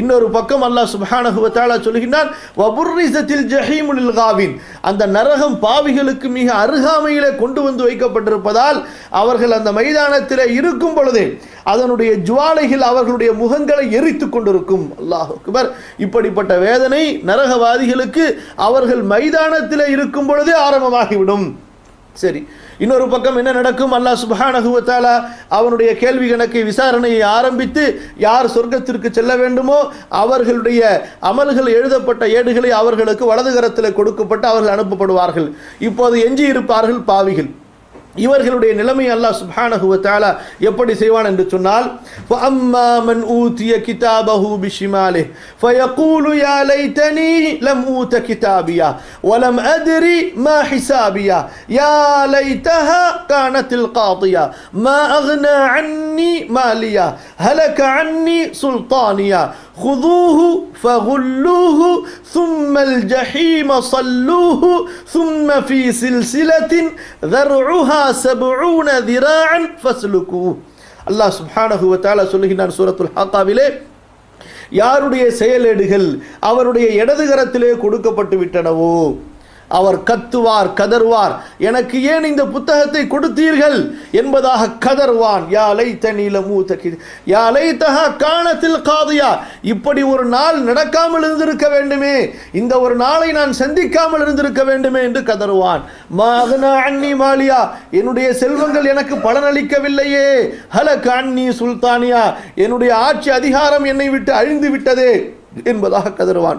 இன்னொரு பக்கம் அல்லாஹ் சுப்ஹானஹு சொல்கின்றான் தஆலா சொல்கிறான் காவின் அந்த நரகம் பாவிகளுக்கு மிக அருகாமையிலே கொண்டு வந்து வைக்கப்பட்டிருப்பதால் அவர்கள் அந்த மைதானத்தில் இருக்கும் பொழுதே அதனுடைய ஜுவாலைகள் அவர்களுடைய முகங்களை எரித்து கொண்டிருக்கும். அல்லாஹ் அக்பர். இப்படிப்பட்ட வேதனை நரகவாதிகளுக்கு அவர்கள் மைதானத்தில் இருக்கும் பொழுதே ஆரம்பமாகிவிடும். சரி. இன்னொரு பக்கம் என்ன நடக்கும்? அல்லாஹ் சுப்ஹானஹு அவனுடைய கேள்வி கணக்கை விசாரணையை ஆரம்பித்து யார் சொர்க்கத்திற்கு செல்ல வேண்டுமோ அவர்களுடைய அமல்கள் எழுதப்பட்ட ஏடுகளை அவர்களுக்கு வலதுகரத்தில் கொடுக்கப்பட்டு அவர்கள் அனுப்பப்படுவார்கள். இப்போது எஞ்சி இருப்பார்கள் பாவிகள். இவர்களுடைய நிலைமை அல்லாஹ் சுப்ஹானஹுவ தாலா எப்படி செய்வான் என்று சொன்னால் ஃபஅம்மா மன் ஊதிய கிதாபஹு பிஷிமாலே ஃபயகூலு யா லைதனி லம் ஊத கிதாபியா வலம் அத்ரி மா ஹிசாபியா யா லைதஹா கானத்தில் காதியா மா அக்னா அன்னி மாலியா هَلَكَ عَنِّي سُلْطَانِيَهْ خذوه فغلوه ثم الجحيم صلوه ثم في سلسلة ذرعها سبعون ذراعا فاسلكوه அல்லாஹ் சுப்ஹானஹு வ தஆலா சொல்லுகிறான் சூரத்துல் ஹாக்காவிலே யாருடைய செயலேடுகள் அவருடைய இடதுகரத்திலே கொடுக்கப்பட்டு விட்டனவோ அவர் கத்துவார் கதறுவார். எனக்கு ஏன் இந்த புத்தகத்தை கொடுத்தீர்கள்? என்பதாக கதறுவான். யா தனியில மூத்த யா லைத்தஹா காணத்தில் காதியா. இப்படி ஒரு நாள் நடக்காமல் இருந்திருக்க வேண்டுமே. இந்த ஒரு நாளை நான் சந்திக்காமல் இருந்திருக்க வேண்டுமே என்று கதறுவான். மாகனா அன்னி மாலியா. என்னுடைய செல்வங்கள் எனக்கு பலனளிக்கவில்லையே. ஹல அன்னி சுல்தானியா. என்னுடைய ஆட்சி அதிகாரம் என்னை விட்டு அழிந்து விட்டதே என்பதாக கதறுவான்.